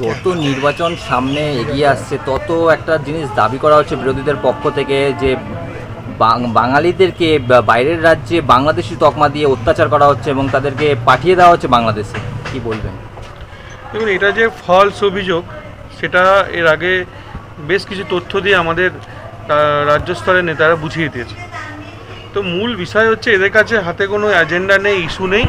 যত নির্বাচন সামনে এগিয়ে আসছে, তত একটা জিনিস দাবি করা হচ্ছে বিরোধীদের পক্ষ থেকে যে বাঙালিদেরকে বাইরের রাজ্যে বাংলাদেশি তকমা দিয়ে অত্যাচার করা হচ্ছে এবং তাদেরকে পাঠিয়ে দেওয়া হচ্ছে বাংলাদেশে। কি বলবেন? দেখুন, এটা যে ফলস অভিযোগ, সেটা এর আগে বেশ কিছু তথ্য দিয়ে আমাদের রাজ্য স্তরের নেতারা বুঝিয়ে দিয়েছে। তো মূল বিষয় হচ্ছে, এদের কাছে হাতে কোনো এজেন্ডা নেই ইস্যু নেই।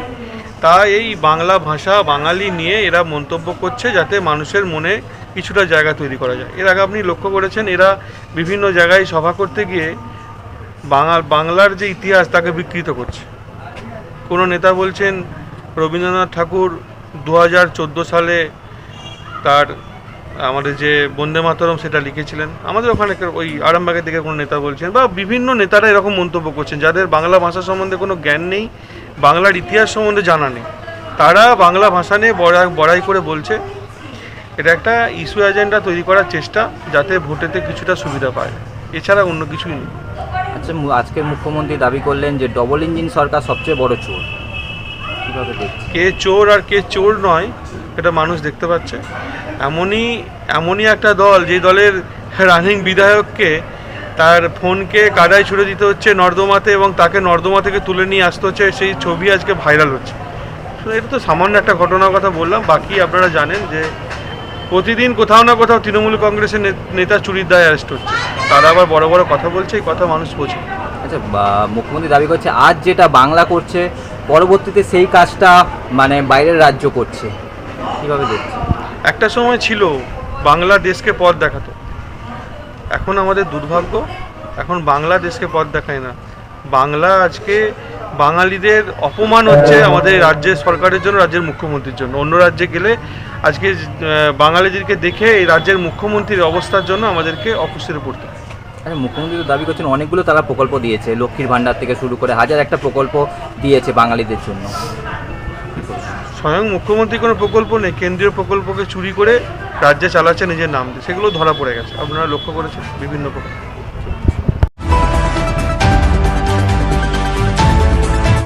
তা এই বাংলা ভাষা বাঙালি নিয়ে এরা মন্তব্য করছে যাতে মানুষের মনে কিছুটা জায়গা তৈরি করা যায়। এর আগে আপনি লক্ষ্য করেছেন, এরা বিভিন্ন জায়গায় সভা করতে গিয়ে বাঙাল, বাংলার যে ইতিহাস তাকে বিকৃত করছে। কোনো নেতা বলছেন, রবীন্দ্রনাথ ঠাকুর দু হাজার চোদ্দ সালে তার আমাদের যে বন্দে মাতরম সেটা লিখেছিলেন। আমাদের ওখানে ওই আরামবাগের দিকে কোনো নেতা বলছেন বা বিভিন্ন নেতারা এরকম মন্তব্য করছেন, যাদের বাংলা ভাষা সম্বন্ধে কোনো জ্ঞান নেই বাংলার ইতিহাস সম্বন্ধে জানা নেই। তারা বাংলা ভাষা নিয়ে বড়াই বড়াই করে বলছে এটা একটা ইস্যু এজেন্ডা তৈরি করার চেষ্টা যাতে ভোটেতে কিছুটা সুবিধা পায়। এছাড়া অন্য কিছুই নেই। আচ্ছা আজকের মুখ্যমন্ত্রী দাবি করলেন যে ডবল ইঞ্জিন সরকার সবচেয়ে বড় চোর। কীভাবে দেখছি কে চোর আর কে চোর নয় এটা মানুষ দেখতে পাচ্ছে। এমনই এমনই একটা দল যে দলের রানিং বিধায়ককে তার ফোনকে কাদায় ছুড়ে দিতে হচ্ছে নর্দমাতে এবং তাকে নর্দমা থেকে তুলে নিয়ে আসতে হচ্ছে। সেই ছবি আজকে ভাইরাল হচ্ছে। এটা তো সামান্য একটা ঘটনার কথা বললাম। বাকি আপনারা জানেন যে প্রতিদিন কোথাও না কোথাও তৃণমূল কংগ্রেসের নেতা চুরির দায় অ্যারেস্ট হচ্ছে। তারা আবার বড় বড় কথা বলছে এই কথা মানুষ বোঝে। আচ্ছা বা- মুখ্যমন্ত্রী দাবি করছে আজ যেটা বাংলা করছে পরবর্তীতে সেই কাজটা মানে বাইরের রাজ্য করছে। কীভাবে দেখছে একটা সময় ছিল বাংলা দেশকে পথ দেখাতো। এখন আমাদের দুর্ভাগ্য এখন বাংলাদেশকে পথ দেখায় না। বাংলা আজকে বাঙালিদের অপমান হচ্ছে আমাদের রাজ্যের সরকারের জন্য রাজ্যের মুখ্যমন্ত্রীর জন্য। অন্য রাজ্যে গেলে আজকে বাঙালিদেরকে দেখে এই রাজ্যের মুখ্যমন্ত্রীর অবস্থার জন্য আমাদেরকে অপুষ্টিতে পড়তে হয়। আচ্ছা মুখ্যমন্ত্রী তো দাবি করছেন অনেকগুলো তারা প্রকল্প দিয়েছে। লক্ষ্মীর ভাণ্ডার থেকে শুরু করে হাজার একটা প্রকল্প দিয়েছে বাঙালিদের জন্য। স্বয়ং মুখ্যমন্ত্রী কোনো প্রকল্প নেই কেন্দ্রীয় প্রকল্পকে চুরি করে রাজ্যে চালাচ্ছে নিজের নাম দিয়ে। সেগুলো ধরা পড়ে গেছে। আপনারা লক্ষ্য করেছেন বিভিন্ন প্রকল্প